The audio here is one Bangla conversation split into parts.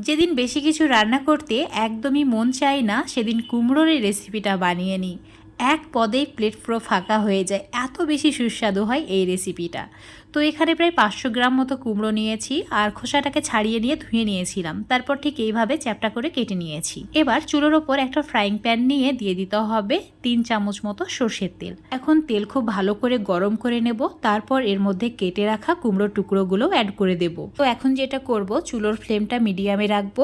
যেদিন বেশি কিছু রান্না করতে একদমই মন চায় না, সেদিন কুমড়োর রেসিপিটা বানিয়ে নিই। এক পদেই প্লেট পুরো ফাঁকা হয়ে যায়। এত বেশি সুস্বাদু হয় এই রেসিপিটা তো এখানে প্রায় পাঁচশো গ্রাম মতো কুমড়ো নিয়েছি আর খোসাটাকে ছাড়িয়ে নিয়ে ধুয়ে নিয়েছিলাম। তারপর ঠিক এইভাবে চ্যাপটা করে কেটে নিয়েছি। এবার চুলোর ওপর একটা ফ্রাইং প্যান নিয়ে দিয়ে দিতে হবে তিন চামচ মতো সর্ষের তেল। এখন তেল খুব ভালো করে গরম করে নেব, তারপর এর মধ্যে কেটে রাখা কুমড়োর টুকরোগুলো অ্যাড করে দেব। তো এখন যেটা করব, চুলোর ফ্লেমটা মিডিয়ামে রাখব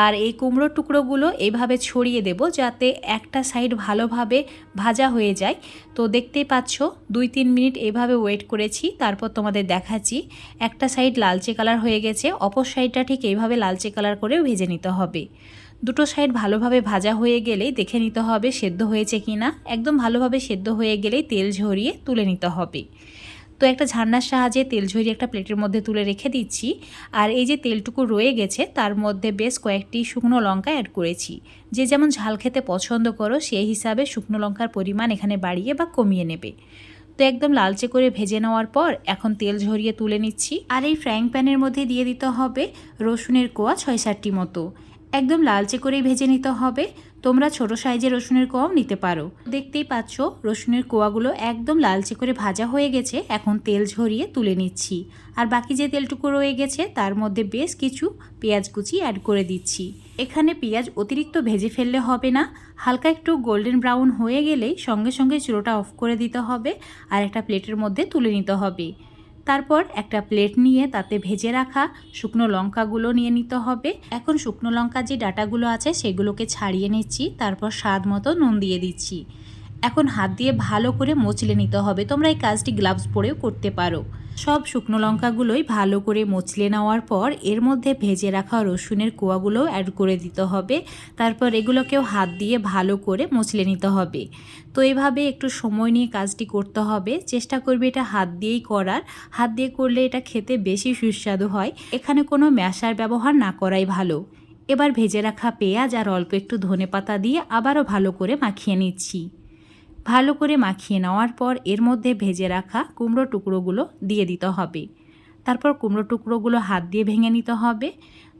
আর এই কুমড়োর টুকরোগুলো এইভাবে ছড়িয়ে দেব যাতে একটা সাইড ভালোভাবে ভাজা হয়ে যায়। তো দেখতেই পাচ্ছ, দুই তিন মিনিট এভাবে ওয়েট করেছি, তারপর তোমাদের দেখাচ্ছি। একটা সাইড লালচে কালার হয়ে গেছে, অপর সাইডটা ঠিক এইভাবে লালচে কালার করেও ভেজে নিতে হবে। দুটো সাইড ভালোভাবে ভাজা হয়ে গেলেই দেখে নিতে হবে সেদ্ধ হয়েছে কি না একদম ভালোভাবে সেদ্ধ হয়ে গেলেই তেল ঝরিয়ে তুলে নিতে হবে। তো একটা ঝান্নার সাহায্যে তেল ঝরিয়ে একটা প্লেটের মধ্যে তুলে রেখে দিচ্ছি। আর এই যে তেলটুকু রয়ে গেছে, তার মধ্যে বেশ কয়েকটি শুকনো লঙ্কা অ্যাড করেছি। যে যেমন ঝাল খেতে পছন্দ করো, সেই হিসাবে শুকনো লঙ্কার পরিমাণ এখানে বাড়িয়ে বা কমিয়ে নেবে। তো একদম লালচে করে ভেজে নেওয়ার পর এখন তেল ঝরিয়ে তুলে নিচ্ছি। আর এই ফ্রাইং প্যানের মধ্যে দিয়ে দিতে হবে রসুনের কোয়া ছয় সাতটি মতো। একদম লালচে করেই ভেজে নিতে হবে। তোমরা ছোট সাইজের রসুনের কোয়াও নিতে পারো। দেখতেই পাচ্ছ, রসুনের কোয়াগুলো একদম লালচে করে ভাজা হয়ে গেছে। এখন তেল ঝরিয়ে তুলে নিচ্ছি। আর বাকি যে তেলটুকু রয়ে গেছে, তার মধ্যে বেশ কিছু পেঁয়াজ কুচি অ্যাড করে দিচ্ছি। এখানে পেঁয়াজ অতিরিক্ত ভেজে ফেললে হবে না। হালকা একটু গোল্ডেন ব্রাউন হয়ে গেলেই সঙ্গে সঙ্গে চুলোটা অফ করে দিতে হবে। আর একটা প্লেটের মধ্যে তুলে নিতে হবে। তারপর একটা প্লেট নিয়ে তাতে ভেজে রাখা শুকনো লঙ্কাগুলো নিয়ে নিতে হবে। এখন শুকনো লঙ্কা যে ডাটাগুলো আছে সেগুলোকে ছাড়িয়ে নিচ্ছি, তারপর স্বাদ মতো নুন দিয়ে দিচ্ছি। এখন হাত দিয়ে ভালো করে মচলে নিতে হবে। তোমরা এই কাজটি গ্লাভস পরেও করতে পারো। সব শুকনো লঙ্কাগুলোই ভালো করে মচলে নেওয়ার পর এর মধ্যে ভেজে রাখা রসুনের কোয়াগুলোও অ্যাড করে দিতে হবে। তারপর এগুলোকেও হাত দিয়ে ভালো করে মচলে নিতে হবে। তো এভাবে একটু সময় নিয়ে কাজটি করতে হবে। চেষ্টা করবে এটা হাত দিয়েই করার। হাত দিয়ে করলে এটা খেতে বেশি সুস্বাদু হয়। এখানে কোনো ম্যাশার ব্যবহার না করাই ভালো। এবার ভেজে রাখা পেঁয়াজ আর অল্প একটু ধনে পাতা দিয়ে আবারও ভালো করে মাখিয়ে নিচ্ছি। ভালো করে মাখিয়ে নেওয়ার পর এর মধ্যে ভেজে রাখা কুমড়ো টুকরোগুলো দিয়ে দিতে হবে। তারপর কুমড়ো টুকরোগুলো হাত দিয়ে ভেঙে নিতে হবে।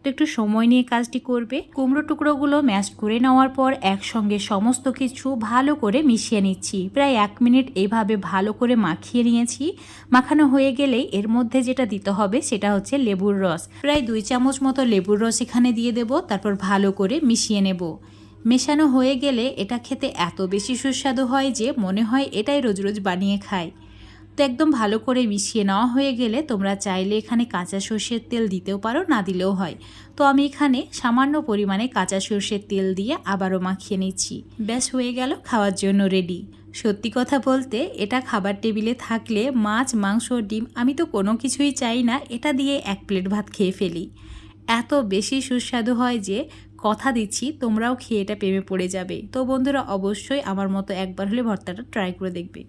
তো একটু সময় নিয়ে কাজটি করবে। কুমড়ো টুকরোগুলো ম্যাশ করে নেওয়ার পর একসঙ্গে সমস্ত কিছু ভালো করে মিশিয়ে নিচ্ছি। প্রায় এক মিনিট এইভাবে ভালো করে মাখিয়ে নিয়েছি। মাখানো হয়ে গেলেই এর মধ্যে যেটা দিতে হবে সেটা হচ্ছে লেবুর রস। প্রায় দুই চামচ মতো লেবুর রস এখানে দিয়ে দেব। তারপর ভালো করে মিশিয়ে নেব। মেশানো হয়ে গেলে এটা খেতে এত বেশি সুস্বাদু হয় যে মনে হয় এটাই রোজ রোজ বানিয়ে খায় তো একদম ভালো করে মিশিয়ে নেওয়া হয়ে গেলে তোমরা চাইলে এখানে কাঁচা সর্ষের তেল দিতেও পারো, না দিলেও হয়। তো আমি এখানে সামান্য পরিমাণে কাঁচা সর্ষের তেল দিয়ে আবারও মাখিয়ে নিচ্ছি। ব্যাস, হয়ে গেল খাওয়ার জন্য রেডি সত্যি কথা বলতে এটা খাবার টেবিলে থাকলে মাছ, মাংস, ডিম আমি তো কোনো কিছুই চাই না, এটা দিয়ে এক প্লেট ভাত খেয়ে ফেলি। এত বেশি সুস্বাদু হয় যে কথা দিচ্ছি, তোমরাও খেয়ে এটা প্রেমে পড়ে যাবে। তো বন্ধুরা, অবশ্যই আমার মতো একবার হলে ভর্তাটা ট্রাই করে দেখবে।